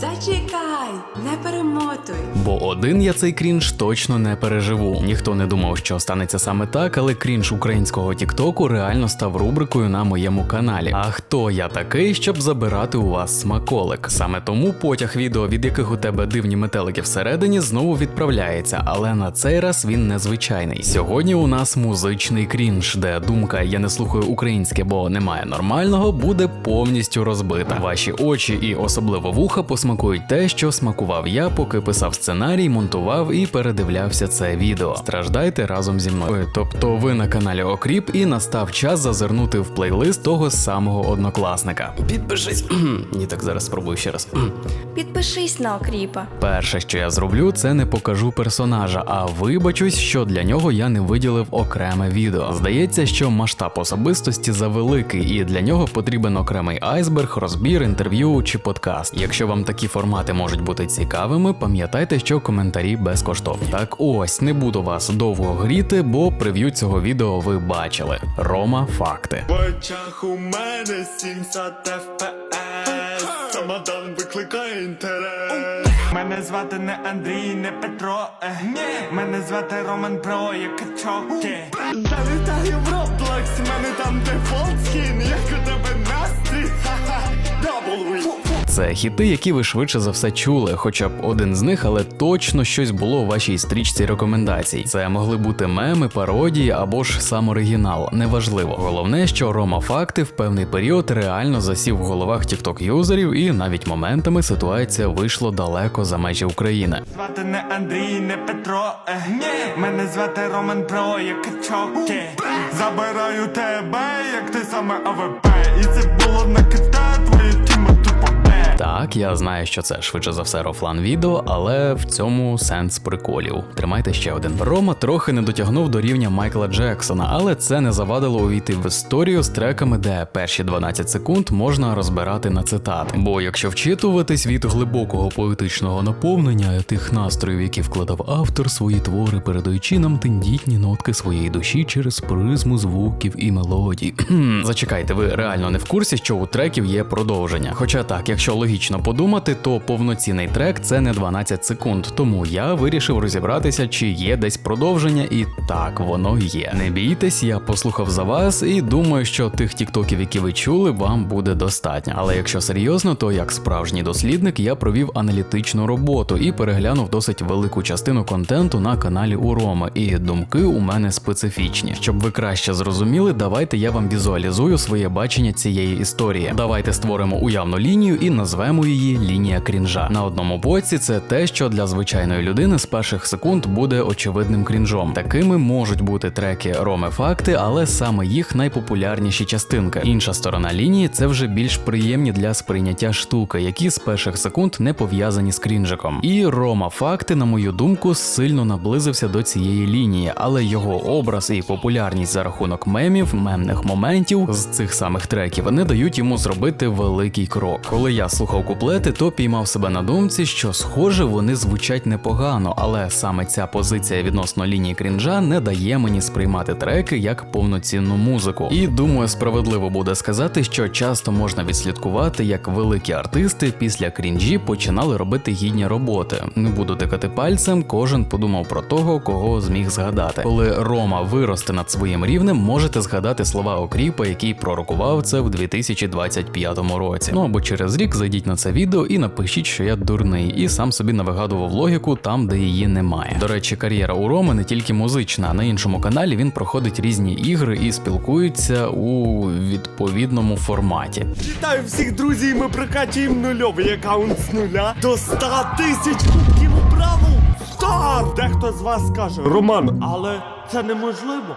Зачекай, не перемотуй. Бо один я цей крінж точно не переживу. Ніхто не думав, що станеться саме так, але крінж українського Тіктоку реально став рубрикою на моєму каналі. А хто я такий, щоб забирати у вас смаколик? Саме тому потяг відео, від яких у тебе дивні метелики всередині, знову відправляється, але на цей раз він незвичайний. Сьогодні у нас музичний крінж, де думка я не слухаю українське, бо немає нормального, буде повністю розбита. Ваші очі і особливо вуха посмакують те, що смакував я, поки писав сценарій, монтував і передивлявся це відео. Страждайте разом зі мною. Тобто ви на каналі Окріп, і настав час зазирнути в плейлист того самого однокласника. Підпишись. Ні, так зараз спробую ще раз. Підпишись на окріпа. Перше, що я зроблю, це не покажу персонажа, а вибачусь, що для нього я не виділив окреме відео. Здається, що масштаб особистості завеликий, і для нього потрібен окремий айсберг, розбір, інтерв'ю чи подкаст. Якщо вам такі формати можуть бути цікавими, пам'ятайте, що коментарі безкоштовні. Так ось не буду вас довго гріти, бо прев'ю цього відео ви бачили. Рома факти. В очах у мене 70 FPS Самодан викликає інтерес Мене звати не Андрій, не Петро е. Мене звати Роман Про, як качок е. Залітаю в Roblox, мене там дефолт скін Як у тебе настрій, Це хіти, які ви швидше за все чули, хоча б один з них, але точно щось було у вашій стрічці рекомендацій. Це могли бути меми, пародії або ж сам оригінал. Неважливо. Головне, що Рома факти в певний період реально засів в головах тікток юзерів, і навіть моментами ситуація вийшла далеко за межі України. Звати не Андрій, не Петро е. Мене звати Роман Про, як качок е. Забираю тебе, як ти саме АВП І це було на Так, я знаю, що це швидше за все рофлан відео, але в цьому сенс приколів. Тримайте ще один. Рома трохи не дотягнув до рівня Майкла Джексона, але це не завадило увійти в історію з треками, де перші 12 секунд можна розбирати на цитати. Бо якщо вчитуватись від глибокого поетичного наповнення тих настроїв, які вкладав автор, свої твори, передаючи нам тендітні нотки своєї душі через призму звуків і мелодій. Зачекайте, ви реально не в курсі, що у треків є продовження. Хоча так, якщо логічно подумати, то повноцінний трек це не 12 секунд. Тому я вирішив розібратися, чи є десь продовження, і так воно є. Не бійтесь, я послухав за вас і думаю, що тих тіктоків, які ви чули, вам буде достатньо. Але якщо серйозно, то як справжній дослідник я провів аналітичну роботу і переглянув досить велику частину контенту на каналі у Роми, і думки у мене специфічні. Щоб ви краще зрозуміли, давайте я вам візуалізую своє бачення цієї історії. Давайте створимо уявну лінію і назвемо її лінія крінжа. На одному боці це те, що для звичайної людини з перших секунд буде очевидним крінжом. Такими можуть бути треки Роми Факти, але саме їх найпопулярніші частинки. Інша сторона лінії це вже більш приємні для сприйняття штуки, які з перших секунд не пов'язані з крінжиком. І Рома Факти, на мою думку, сильно наблизився до цієї лінії, але його образ і популярність за рахунок мемів, мемних моментів з цих самих треків не дають йому зробити великий крок. Коли я слухав куплети, то піймав себе на думці, що схоже вони звучать непогано, але саме ця позиція відносно лінії крінжа не дає мені сприймати треки як повноцінну музику. І думаю, справедливо буде сказати, що часто можна відслідкувати, як великі артисти після крінжі починали робити гідні роботи. Не буду тикати пальцем, кожен подумав про того, кого зміг згадати. Коли Рома виросте над своїм рівнем, можете згадати слова Окріпа, який пророкував це в 2025 році. Ну або через рік зайдіть на це відео і напишіть, що я дурний, і сам собі навигадував логіку там, де її немає. До речі, кар'єра у Роми не тільки музична. На іншому каналі він проходить різні ігри і спілкується у відповідному форматі. Вітаю всіх друзів, ми прокачуємо нульовий аккаунт з нуля до 100 тисяч кубків у Стар! Дехто з вас скаже, Роман, але це неможливо.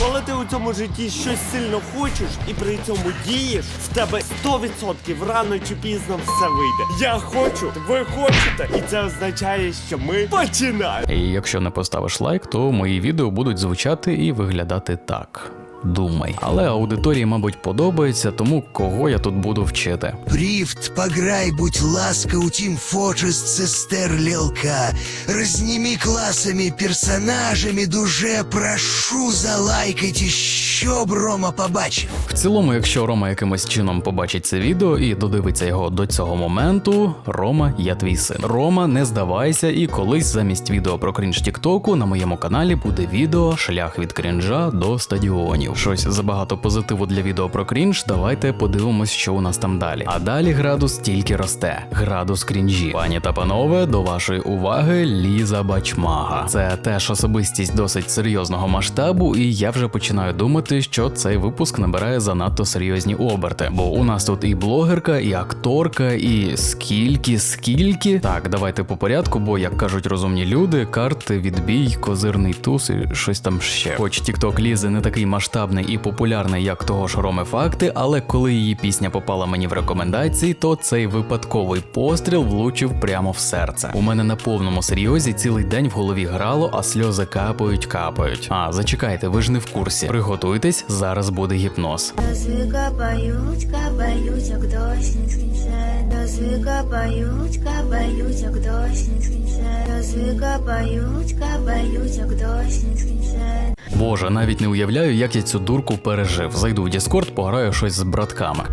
Коли ти у цьому житті щось сильно хочеш і при цьому дієш, в тебе 100% рано чи пізно все вийде. Я хочу, ви хочете, і це означає, що ми починаємо. І якщо не поставиш лайк, то мої відео будуть звучати і виглядати так. Думай. Але аудиторії, мабуть, подобається, тому кого я тут буду вчити. Прифт, пограй, будь ласкав, Тім Фочес, сестер Лілка. Разними класами, персонажами, дуже прошу залайкайте, щоб Рома побачив. В цілому, якщо Рома якимось чином побачить це відео і додивиться його до цього моменту, Рома, я твій син. Рома, не здавайся, і колись замість відео про крінж Тіктоку на моєму каналі буде відео Шлях від крінжа до стадіонів. Щось забагато позитиву для відео про крінж. Давайте подивимось, що у нас там далі. А далі градус тільки росте. Градус крінжі. Пані та панове, до вашої уваги Ліза Бачмага. Це теж особистість досить серйозного масштабу, і я вже починаю думати, що цей випуск набирає занадто серйозні оберти. Бо у нас тут і блогерка, і акторка, і скільки, скільки. Так, давайте по порядку, бо як кажуть розумні люди, карти, відбій, козирний туз і щось там ще. Хоч TikTok Лізи не такий масштабний і популярний, як того ж Роми Факти, але коли її пісня попала мені в рекомендації, то цей випадковий постріл влучив прямо в серце. У мене на повному серйозі цілий день в голові грало, а сльози капають, капають. А зачекайте, ви ж не в курсі. Приготуйтесь, зараз буде гіпноз. Капають, капають, як дощ не скінче. Дози капають, капають, як дощ не скінче. Дози капають, як дощ не. Боже, навіть не уявляю, як я цю дурку пережив. Зайду в Діскорд, пограю щось з братками.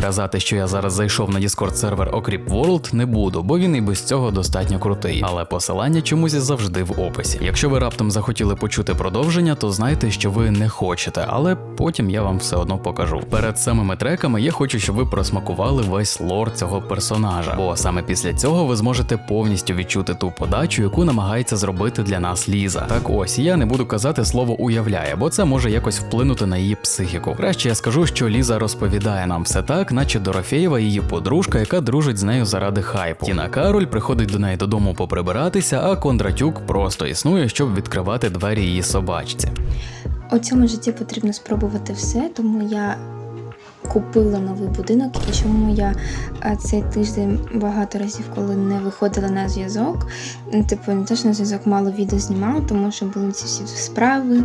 Казати, що я зараз зайшов на Discord сервер Окріп World не буду, бо він і без цього достатньо крутий. Але посилання чомусь завжди в описі. Якщо ви раптом захотіли почути продовження, то знайте, що ви не хочете, але потім я вам все одно покажу. Перед самими треками я хочу, щоб ви просмакували весь лор цього персонажа, бо саме після цього ви зможете повністю відчути ту подачу, яку намагається зробити для нас Ліза. Так ось я не буду казати слово уявляє, бо це може якось вплинути на її психіку. Краще я скажу, що Ліза розповідає нам все так, наче Дорофєєва її подружка, яка дружить з нею заради хайпу. Тіна Кароль приходить до неї додому поприбиратися, а Кондратюк просто існує, щоб відкривати двері її собачці. У цьому житті потрібно спробувати все, тому я купила новий будинок, і чому я цей тиждень багато разів, коли не виходила на зв'язок, типу, не те, що на зв'язок мало відео знімала, тому що були ці всі справи,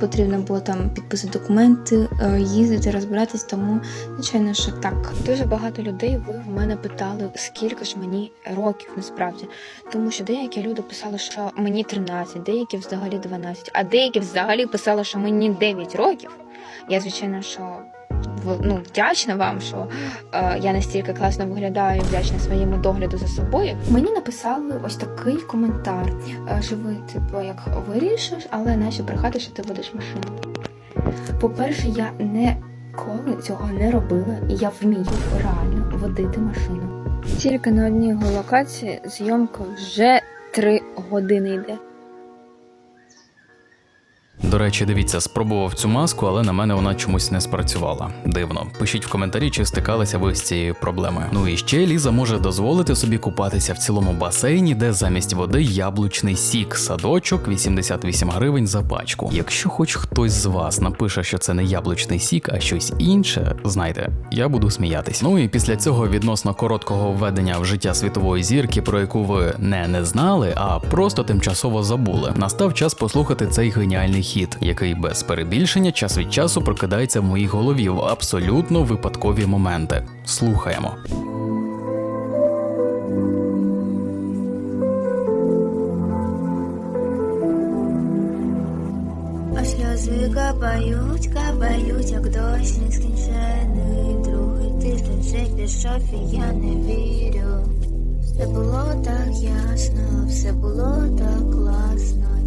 потрібно було там підписати документи, е, їздити, розбиратись, тому звичайно, що так. Дуже багато людей ви в мене питали, скільки ж мені років насправді. Тому що деякі люди писали, що мені 13, деякі взагалі 12, а деякі взагалі писали, що мені 9 років. Я, звичайно, що ну, вдячна вам, що е, я настільки класно виглядаю, і вдячна своєму догляду за собою. Мені написали ось такий коментар: е, живи, типу, як вирішиш, але наче брехати, що ти водиш машину. По-перше, я ніколи цього не робила, і я вмію реально водити машину. Тільки на одній локації зйомка вже три години йде. До речі, дивіться, спробував цю маску, але на мене вона чомусь не спрацювала. Дивно. Пишіть в коментарі, чи стикалися ви з цією проблемою. Ну і ще Ліза може дозволити собі купатися в цілому басейні, де замість води яблучний сік, садочок 88 гривень за пачку. Якщо хоч хтось з вас напише, що це не яблучний сік, а щось інше, знайте, я буду сміятись. Ну і після цього відносно короткого введення в життя світової зірки, про яку ви не не знали, а просто тимчасово забули. Настав час послухати цей геніальний хіт, який без перебільшення час від часу прокидається в моїй голові в абсолютно випадкові моменти. Слухаємо. А сльози капають, капають, як дощ нескінчений. Другий тиждень вже пішов, і я не вірю. Все було так ясно, все було так класно.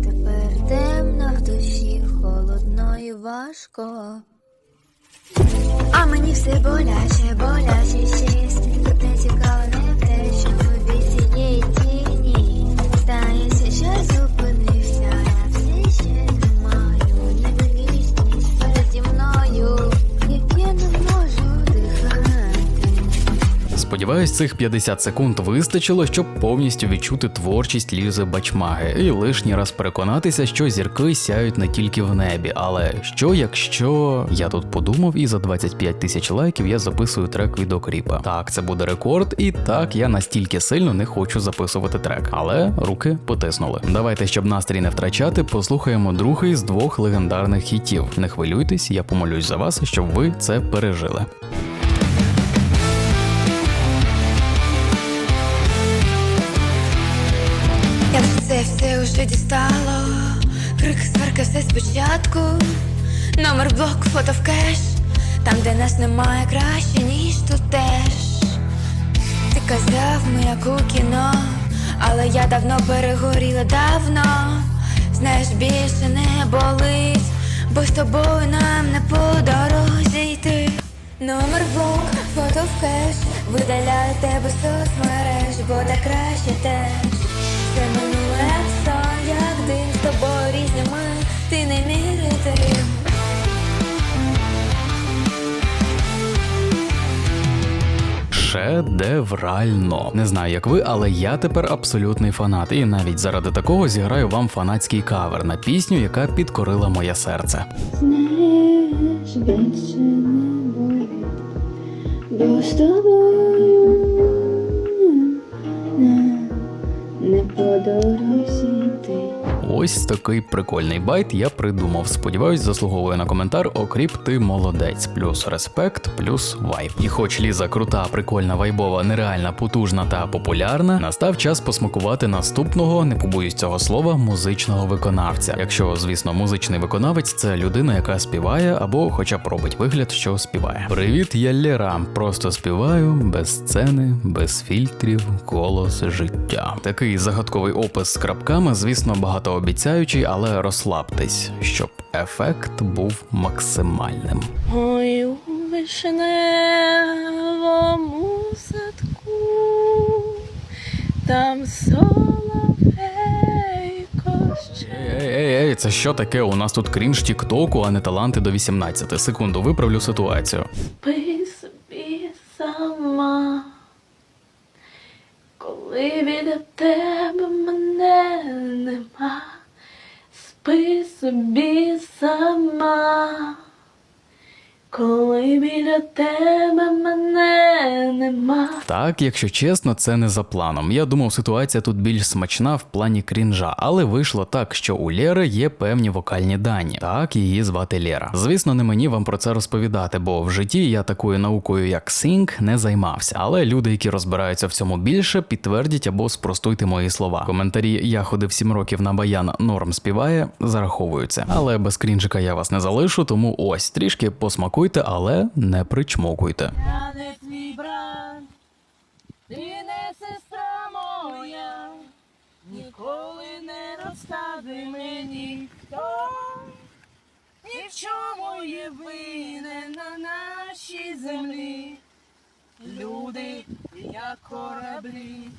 Темно в душі, холодно і важко. А мені все боляче, боляче. Тут не цікаво не те, що Сподіваюсь, цих 50 секунд вистачило, щоб повністю відчути творчість Лізи Бачмаги і лишній раз переконатися, що зірки сяють не тільки в небі. Але що якщо я тут подумав і за 25 тисяч лайків я записую трек від окріпа? Так, це буде рекорд, і так я настільки сильно не хочу записувати трек, але руки потиснули. Давайте, щоб настрій не втрачати, послухаємо другий з двох легендарних хітів. Не хвилюйтесь, я помолюсь за вас, щоб ви це пережили. Все уже дістало, крик сварка все спочатку. Номер блок, фото в кеш, там, де нас немає краще, ніж тут теж. Ти казав, ми як у кіно, але я давно перегоріла давно. Знаєш, більше не болить, бо з тобою нам не по дорозі йти. Номер блок, фото в кеш, видаляю тебе соцмереж, бо так краще теж. Це минуле як різні ти не мірити. Шедеврально. Не знаю, як ви, але я тепер абсолютний фанат, і навіть заради такого зіграю вам фанатський кавер на пісню, яка підкорила моє серце. Знаєш, більше не бо з тобою Ось такий прикольний байт я придумав. Сподіваюсь, заслуговує на коментар. Окріп, ти молодець, плюс респект, плюс вайб. І хоч ліза крута, прикольна, вайбова, нереальна, потужна та популярна, настав час посмакувати наступного, не побоюсь цього слова, музичного виконавця. Якщо, звісно, музичний виконавець це людина, яка співає або хоча б робить вигляд, що співає. Привіт, я Лера. Просто співаю без сцени, без фільтрів, голос життя. Такий загадковий опис з крапками, звісно, багатообіцяючий, але розслабтесь, щоб ефект був максимальним. Ой, у вишневому садку, там соловейко ще. Ей, ей, ей, це що таке? У нас тут крінж Тіктоку, а не таланти до 18. Секунду, виправлю ситуацію. Спи тебе мене нема. Так, якщо чесно, це не за планом. Я думав, ситуація тут більш смачна в плані крінжа, але вийшло так, що у Лєри є певні вокальні дані. Так, її звати Лєра. Звісно, не мені вам про це розповідати, бо в житті я такою наукою, як синг, не займався. Але люди, які розбираються в цьому більше, підтвердять або спростуйте мої слова. Коментарі я ходив 7 років на баян, норм співає, зараховуються. Але без крінжика я вас не залишу, тому ось трішки посмакуйте, але не причмокуйте. Я не твій брат, ти не сестра моя, ніколи не розстави мені хто, ні в чому є винен на нашій землі. Люди, як кораблі.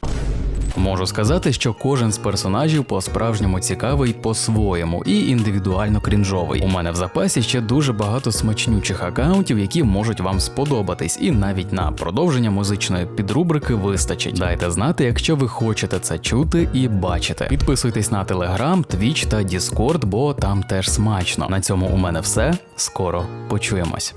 Можу сказати, що кожен з персонажів по-справжньому цікавий по-своєму і індивідуально крінжовий. У мене в запасі ще дуже багато смачнючих акаунтів, які можуть вам сподобатись, і навіть на продовження музичної підрубрики вистачить. Дайте знати, якщо ви хочете це чути і бачити. Підписуйтесь на Telegram, Twitch та Discord, бо там теж смачно. На цьому у мене все. Скоро почуємось.